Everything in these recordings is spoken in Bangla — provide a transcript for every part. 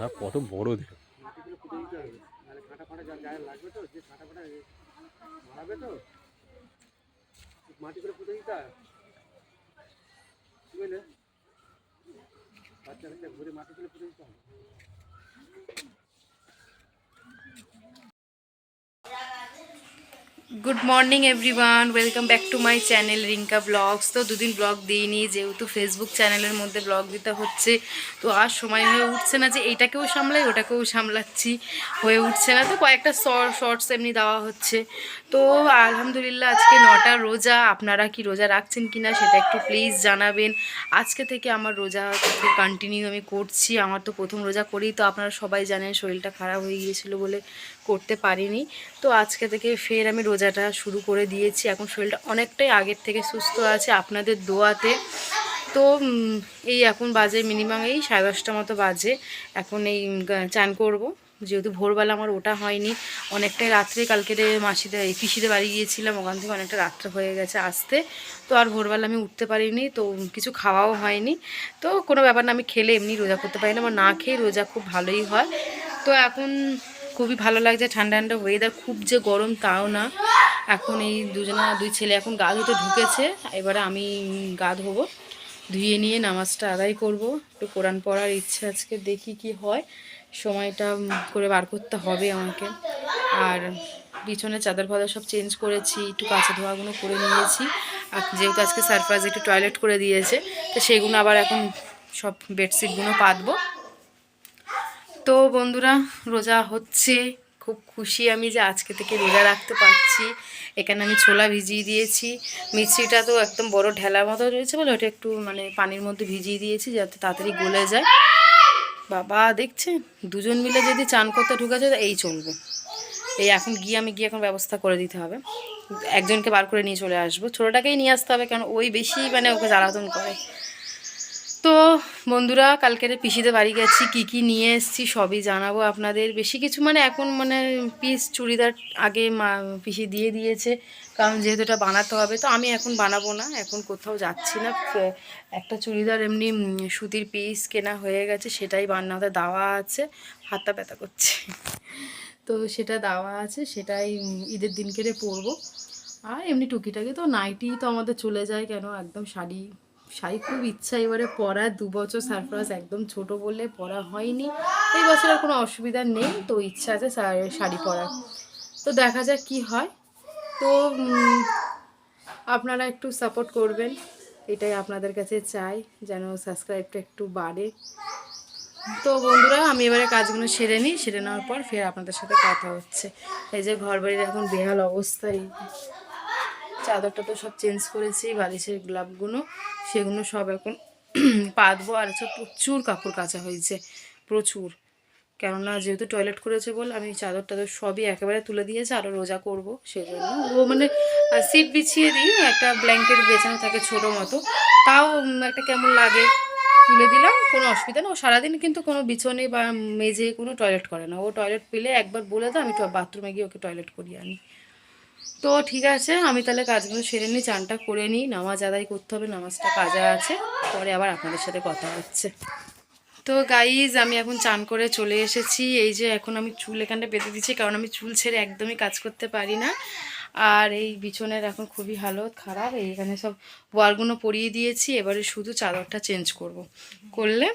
হ্যাঁ কত বড় দেখ মাটি করে পুজো কাঁটা কাঁটা দিতে বলে বাচ্চা ঘুরে মাটি করে পুঁতে দিতে হবে। Good morning everyone welcome back to my channel Rinka vlogs তো দুদিন ব্লগ দিইনি, যেহেতু ফেসবুক চ্যানেলের মধ্যে ব্লগ দিতে হচ্ছে, তো আর সময় হয়ে উঠছে না যে এইটাকেও সামলাই, ওটাকেও সামলাচ্ছি। হয়ে উঠছে না, তো কয়েকটা শর্টস এমনি দেওয়া হচ্ছে। তো আলহামদুলিল্লাহ, আজকে নটা রোজা। আপনারা কি রোজা রাখছেন কি না সেটা একটু প্লিজ জানাবেন। আজকে থেকে আমার রোজা কন্টিনিউ আমি করছি। আমার তো প্রথম রোজা করি তো আপনারা সবাই জানেন, শরীরটা খারাপ হয়ে গিয়েছিল বলে করতে পারিনি। তো আজকে থেকে ফের আমি রোজাটা শুরু করে দিয়েছি। এখন শরীরটা অনেকটাই আগের থেকে সুস্থ আছে আপনাদের দোয়াতে। তো এই এখন বাজে মিনিমাম এই সাড়ে দশটা মতো বাজে। এখন এই চান করব। যেহেতু ভোরবেলা আমার ওটা হয়নি। অনেকটাই রাত্রে কালকে মাসিদের পিসিদের বাড়ি গিয়েছিলাম। ওখান থেকে অনেকটা রাত্রে হয়ে গেছে আসতে। তো আর ভোরবেলা আমি উঠতে পারিনি। তো কিছু খাওয়াও হয়নি। তো কোনো ব্যাপার না, আমি খেলে এমনি রোজা করতে পারি না। আমার না খেয়ে রোজা খুব ভালোই হয়। তো এখন খুবই ভালো লাগছে, ঠান্ডা ঠান্ডা ওয়েদার খুব যে গরম তাও না। এখন এই দুজনা, দুই ছেলে এখন গা ধুতে ঢুকেছে, এবারে আমি গা ধোবো, ধুয়ে নিয়ে নামাজটা আদায় করব। একটু কোরআন পড়ার ইচ্ছে আজকে, দেখি কি হয়। সময়টা করে বার করতে হবে আমাকে। আর পিছনে চাদর ফাদর সব চেঞ্জ করেছি, একটু কাঁচা ধোয়াগুলো করে নিয়েছি। আর যেহেতু আজকে সারপ্রাইজ একটু টয়লেট করে দিয়েছে, তো সেগুলো আবার এখন সব বেডশিটগুলো পাতবো। তো বন্ধুরা, রোজা হচ্ছে। খুব খুশি আমি যে আজকে থেকে রোজা রাখতে পারছি। এখানে আমি ছোলা ভিজিয়ে দিয়েছি। মিষ্টিটা তো একদম বড় ঢেলার মতো রয়েছে বলে ওটা একটু মানে পানির মধ্যে ভিজিয়ে দিয়েছি যাতে তাড়াতাড়ি গলে যায়। বাবা, দেখছেন? দুজন মিলে যদি চান করতে ঢুকে যায়, এই চলবে। এই এখন গিয়ে আমি গিয়ে এখন ব্যবস্থা করে দিতে হবে। একজনকে বার করে নিয়ে চলে আসব। ছোটোটাকেই নিয়ে আসতে হবে কারণ ওই বেশি মানে ওকে জ্বালাতন করে। তো বন্ধুরা, কালকের পিসিতে বাড়ি গেছি, কি কি নিয়ে এসেছি সবই জানাব আপনাদের। বেশি কিছু মানে এখন মানে পিস চুড়িদার আগে মা, পিসি দিয়ে দিয়েছে, কারণ যেহেতু এটা বানাতে হবে, তো আমি এখন বানাবো না, এখন কোথাও যাচ্ছি না। একটা চুড়িদার এমনি সুতির পিস কেনা হয়ে গেছে, সেটাই বান্নাতে দেওয়া আছে, হাতটা ব্যথা করছে। তো সেটা দেওয়া আছে, সেটাই ঈদের দিন কেটে পরবো। আর এমনি টুকিটাকি তো নাইটি তো আমাদের চলে যায় কেন, একদম শাড়ি শাড়ি খুব ইচ্ছা এবারে পরা, দু বছর সারপ্রাইজ একদম ছোট বলে পরা হয়নি। এই বছর আর কোনো অসুবিধা নেই, তো ইচ্ছা আছে শাড়ি পরার। তো দেখা যাক কি হয়। তো আপনারা একটু সাপোর্ট করবেন, এটাই আপনাদের কাছে চাই, যেন সাবস্ক্রাইবটা একটু বাড়ে। তো বন্ধুরা, আমি এবারে কাজগুলো সেরে নিই, সেরে নেওয়ার পর ফের আপনাদের সাথে কথা হচ্ছে। এই যে ঘর বাড়ির এখন বেহাল অবস্থা, এই চাদরটা তো সব চেঞ্জ করেছি, বালিশের গ্লাভগুলো সেগুলো সব এখন পাতবো। আর হচ্ছে প্রচুর কাপড় কাচা হয়েছে, প্রচুর। কেননা যেহেতু টয়লেট করেছে বল, আমি চাদর টাদর সবই একেবারে তুলে দিয়েছে আরও রোজা করব, সেজন্য। ও মানে সিট বিছিয়ে দিই, একটা ব্ল্যাঙ্কেট বেছানো থাকে ছোটো মতো। তাও একটা কেমন লাগে? তুলে দিলাম, কোনো অসুবিধা না ও সারাদিন কিন্তু কোনো বিছনে বা মেঝে কোনো টয়লেট করে না। ও টয়লেট পেলে একবার বলে দাও, আমি বাথরুমে গিয়ে ওকে টয়লেট করিয়ে আনি। তো ঠিক আছে, আমি তাহলে কাজগুলো সেরে নিই, চানটা করে নিই, নামাজ আদায় করতে হবে, নামাজটা কাজা আছে, পরে আবার আপনাদের সাথে কথা হচ্ছে। তো গাইজ আমি এখন চান করে চলে এসেছি, এই যে এখন আমি চুল এখানটা বেঁধে দিচ্ছি, কারণ আমি চুল ছেড়ে একদমই কাজ করতে পারি না। আর এই বিছনের এখন খুবই হালত খারাপ এইখানে সব ওয়ালগুলো পরিয়ে দিয়েছি, এবারে শুধু চাদরটা চেঞ্জ করব। করলে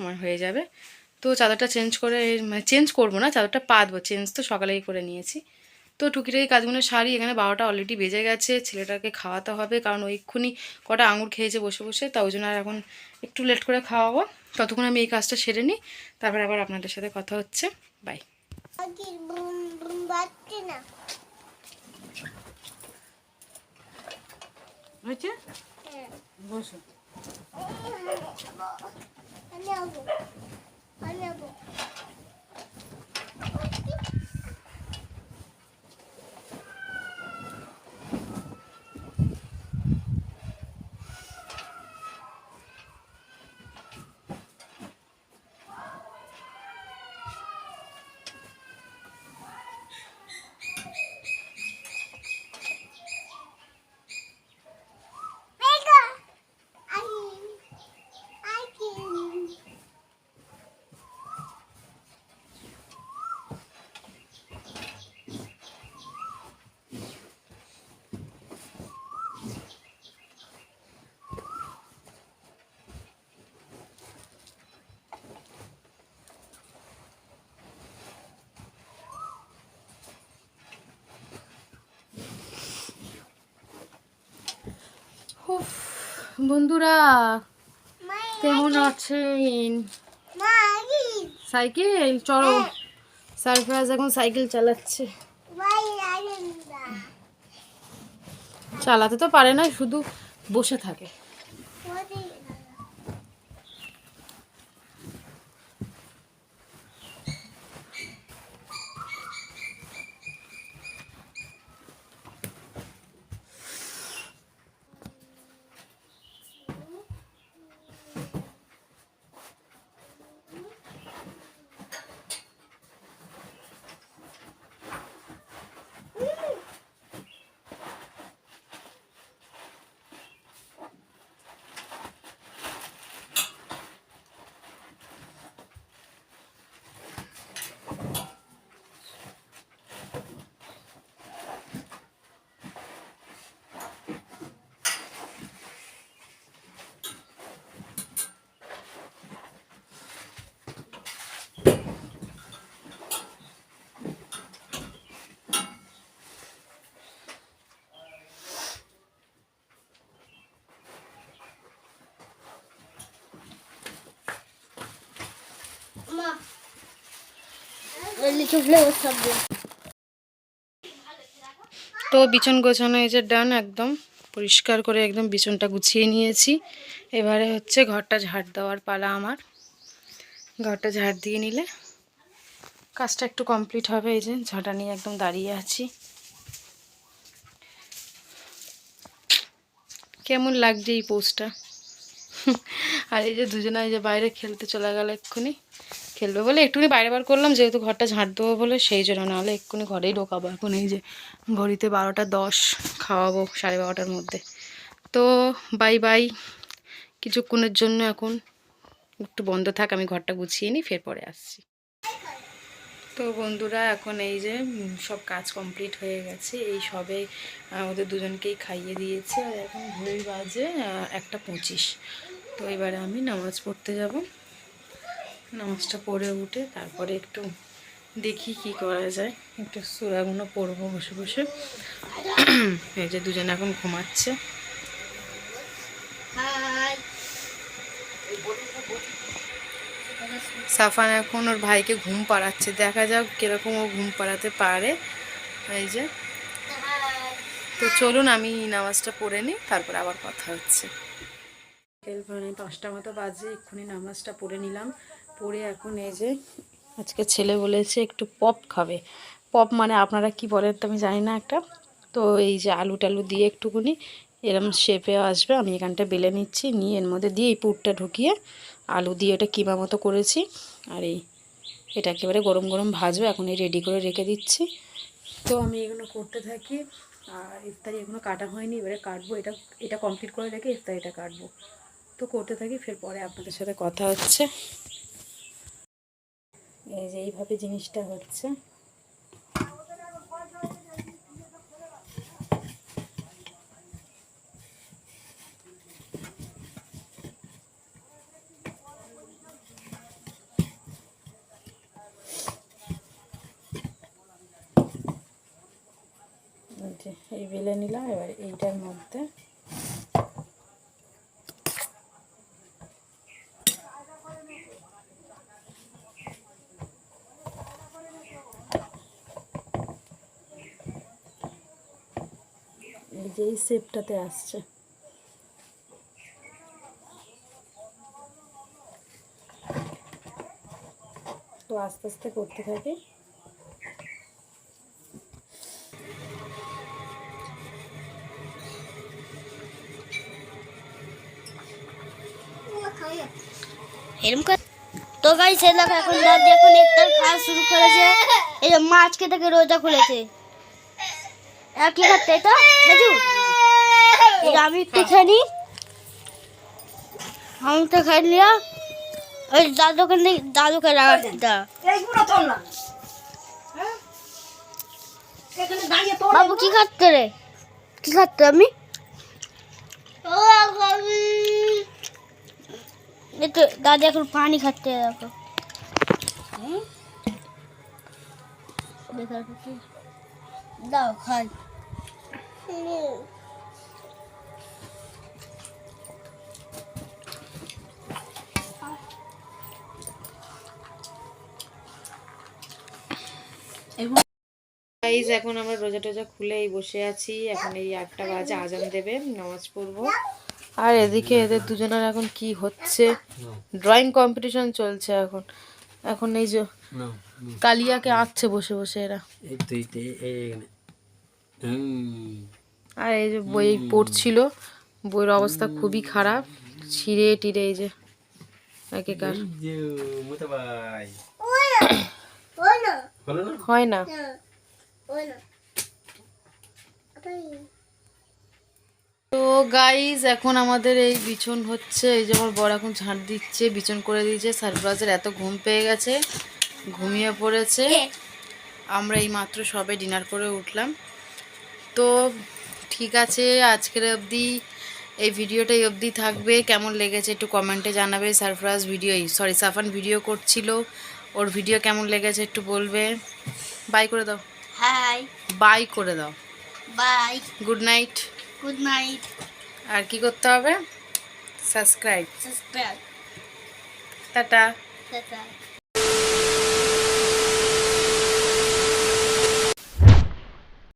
আমার হয়ে যাবে। তো চাদরটা চেঞ্জ করে মানে চেঞ্জ করব না, চাদরটা পাতবো, চেঞ্জ তো সকালেই করে নিয়েছি। তো টুকিটাকি কাজগুলো সারি এখানে বারোটা অলরেডি বেজে গেছে ছেলেটাকে খাওয়াতে হবে কারণ ওইক্ষণি কটা আঙুর খেয়েছে বসে বসে তাই জন্য আর এখন একটু লেট করে খাওয়াবো। ততক্ষণ আমি এই কাজটা সেরে নিই তারপর আবার আপনাদের সাথে কথা হচ্ছে। বাই বসো। বন্ধুরা কেমন আছেন? সাইকেল? চলো সারফরাজ এখন সাইকেল চালাচ্ছে। চালাতে তো পারে না শুধু বসে থাকে। তো বিছন গোছানো এই যে ডান একদম, পরিষ্কার করে একদম বিছনটা গুছিয়ে নিয়েছি। এবারে হচ্ছে ঘরটা ঝাড় দেওয়ার পালা আমার। ঘরটা ঝাড় দিয়ে নিলে কাজটা একটু কমপ্লিট হবে, এই যে ঝাঁটা নিয়ে একদম দাঁড়িয়ে আছি। কেমন লাগছে এই পোস্টটা? আর এই যে দুজনে এই যে বাইরে খেলতে চলে গেল এক্ষুনি। খেলবে বলে একটুখানি বাইরে বার করলাম, যেহেতু ঘরটা ঝাঁট দেবো বলে সেই জন্য, নাহলে এক্ষুনি ঘরেই ঢোকাবো। এখন এই যে ঘড়িতে বারোটা দশ, খাওয়াবো সাড়ে বারোটার মধ্যে। তো বাই বাই কিছুক্ষণের জন্য এখন একটু বন্ধ থাক, আমি ঘরটা গুছিয়ে নিই, ফের পরে আসছি। তো বন্ধুরা, এখন এই যে সব কাজ কমপ্লিট হয়ে গেছে, এই সবে ওদের দুজনকেই খাইয়ে দিয়েছে। আর এখন ঘড়ির বাজে একটা পঁচিশ। তো এবারে আমি নামাজ পড়তে যাব। নামাজটা পড়ে উঠে তারপরে একটু দেখি কি করা যায়। একটু সুরাগুলো পড়ব বসে বসে। এই যে দুজন এখন ঘুমাচ্ছে। সাফান এখন ওর ভাইকে ঘুম পাড়াচ্ছে। দেখা যাক কীরকম ও ঘুম পাড়াতে পারে। এই যে। তো চলুন আমি নামাজটা পড়ে নিই তারপর আবার কথা হচ্ছে। পাঁচটা মতো বাজে এক্ষুনি নামাজটা পড়ে নিলাম। পড়ে এখন এই যে আজকে ছেলে বলেছে একটু পপ খাবে। পপ মানে আপনারা কি বলেন তো আমি জানি না একটা। তো এই যে আলু টালু দিয়ে একটুকুনি এরম শেপে আসবে। আমি এখানটা বেলে নিচ্ছি, নিয়ে এর মধ্যে দিয়ে এই পুরটা ঢুকিয়ে আলু দিয়ে ওটা কিমা মতো করেছি। আর এই এটা একেবারে গরম গরম ভাজবো, এখন এই রেডি করে রেখে দিচ্ছি। তো আমি এগুলো করতে থাকি। আর ইফতারি এখনও কাটা হয়নি, এবারে কাটবো। এটা এটা কমপ্লিট করে রেখে ইফতারিটা কাটবো। তো করতে থাকি, ফের পরে আপনাদের সাথে কথা হচ্ছে। এই যে এইভাবে জিনিসটা হচ্ছে। এই বেলে নিলাম এবার এইটার মধ্যে যে এই শেপটাতে আসছে। তো আস্তে আস্তে করতে থাকি। তো গাই সে দেখো এখন দাদি এখন ইফতার খাওয়া শুরু করেছে। এই যে মা আজকে থেকে রোজা খুলেছে। কি খাচ্ছে যে আমি একটু আমি তো খেয়ে নিয়া ওই দাদুকে দাদুকে রাখা বাবু কি খাচ্ছে রে? কি খাচ্ছে আমি? একটু দাদি এখন পানি খাচ্ছে দেখো। দাও খাই। গাইজ এখন আমরা রোজা টোজা খুলে বসে আছি। এখন এই আটটা বাজে আজান দেবে নামাজ পড়ব। আর এদিকে এদের দুজনের এখন কি হচ্ছে? ড্রয়িং কম্পিটিশন চলছে এখন। এখন এই যে কালিয়াকে আঁকছে বসে বসে এরা। আর এই যে বই পড়ছিল, বইয়ের অবস্থা খুবই খারাপ, ছিঁড়ে টিড়ে এই যে একেকার। হয় না। তো গাইজ এখন আমাদের এই বিছন হচ্ছে, এই যে আমার বড় এখন ঝাঁট দিচ্ছে, বিছন করে দিয়েছে সারপ্রাইজের এত ঘুম পেয়ে গেছে, ঘুমিয়ে পড়েছে। আমরা এই মাত্র সবে ডিনার করে উঠলাম। তো ঠিক আছে আজকের অবধি এই ভিডিওটা এই অবধি থাকবে। কেমন লেগেছে একটু কমেন্টে জানাবে Sarfaraz video sorry Safan video করছিল। ওর ভিডিও কেমন লেগেছে একটু বলবে। বাই করে দাও। হাই বাই করে দাও। Bye good night good night আর কি করতে হবে? Subscribe subscribe tata tata